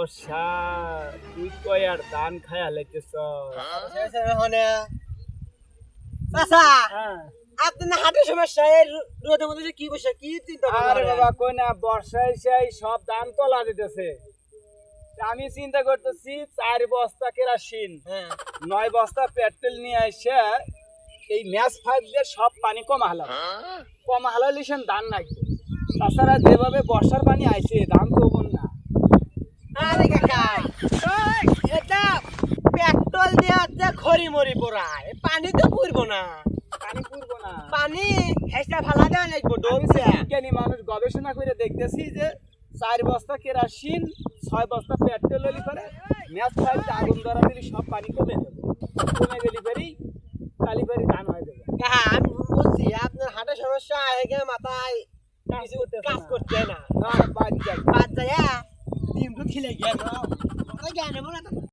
বর্ষা তুই কই আর ধান খায়া লেগেছ চাচা হ্যাঁ। আপনার হাটের সমস্যা এই রোদের মধ্যে কি বসে কি চিন্তা আরে বাবা কই না বর্ষা এসে সব ধান তোলা দিতেছে। আমি চিন্তা করতেছি চার বস্তা কেরাসিন হ্যাঁ। নয় বস্তা পেট্রোল নিয়ে এসে এই ম্যাচ ফাইভ দিয়ে সব পানি কমা হালাম। কমা হালালি সেন ধান নাকবে তাছাড়া যেভাবে বর্ষার পানি আইছে ধান তো না আরে কাকা ওই, এটা পেট্রোল দিয়ে হচ্ছে খড়ি মরি পোড়ায় পানি তো পুরবো না। পানি পুরবো না। পানি হেসটা ফালা দেওয়া লাগবো আমি বিজ্ঞানী মানুষ গবেষণা করে দেখতেছি যে চার বস্তা কেরাসিন ছয় বস্তা পেট্রোল হলি পরে ম্যাচ ফাইভ আগুন ধরা দিলি সব পানি কমে যাবে কমে গেলি পরেই কালি পরে ধান হয়ে যাবে। হ্যাঁ আমি বলছি আপনার হাটের সমস্যা হেগে মাথায় কিছু করতেছে কাজ। করতে না। বাদ যায় ডিম তো খিলে গিয়ে।